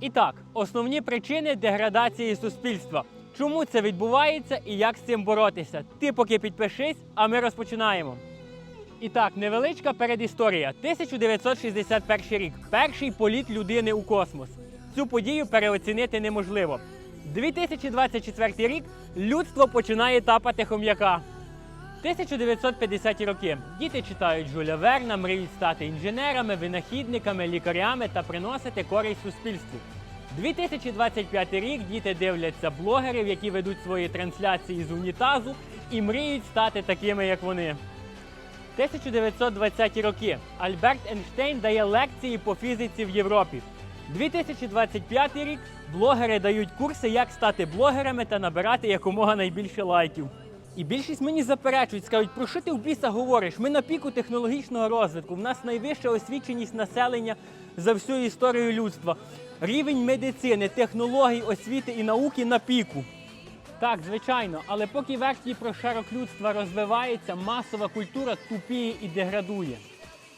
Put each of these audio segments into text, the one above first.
І так, основні причини деградації суспільства. Чому це відбувається і як з цим боротися? Ти поки підпишись, а ми розпочинаємо. І так, невеличка передісторія. 1961 рік. Перший політ людини у космос. Цю подію переоцінити неможливо. 2024 рік людство починає тапати хом'яка. 1950 роки. Діти читають Жюля Верна, мріють стати інженерами, винахідниками, лікарями та приносити користь суспільству. 2025 рік діти дивляться блогерів, які ведуть свої трансляції з унітазу і мріють стати такими, як вони. 1920 роки. Альберт Ейнштейн дає лекції по фізиці в Європі. 2025 рік блогери дають курси, як стати блогерами та набирати якомога найбільше лайків. І більшість мені заперечують, скажуть, про що ти в біса говориш? Ми на піку технологічного розвитку. В нас найвища освіченість населення за всю історію людства. Рівень медицини, технологій, освіти і науки на піку. Так, звичайно, але поки верхній прошарок людства розвивається, масова культура тупіє і деградує.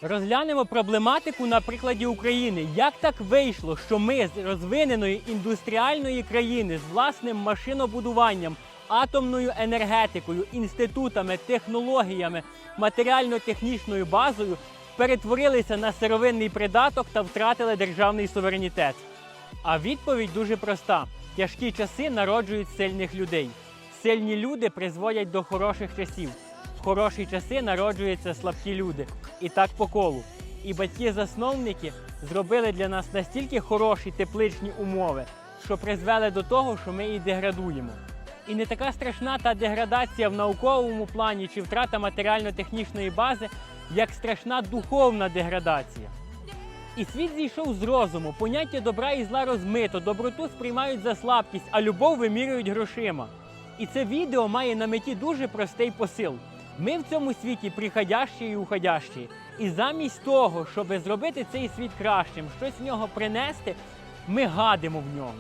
Розглянемо проблематику на прикладі України. Як так вийшло, що ми з розвиненої індустріальної країни з власним машинобудуванням, атомною енергетикою, інститутами, технологіями, матеріально-технічною базою перетворилися на сировинний придаток та втратили державний суверенітет? А відповідь дуже проста: тяжкі часи народжують сильних людей. Сильні люди призводять до хороших часів. В хороші часи народжуються слабкі люди. І так по колу. І батьки-засновники зробили для нас настільки хороші тепличні умови, що призвели до того, що ми і деградуємо. І не така страшна та деградація в науковому плані чи втрата матеріально-технічної бази, як страшна духовна деградація. І світ зійшов з розуму, поняття добра і зла розмито, доброту сприймають за слабкість, а любов вимірюють грошима. І це відео має на меті дуже простий посил. Ми в цьому світі приходящі і уходящі. І замість того, щоб зробити цей світ кращим, щось в нього принести, ми гадимо в ньому.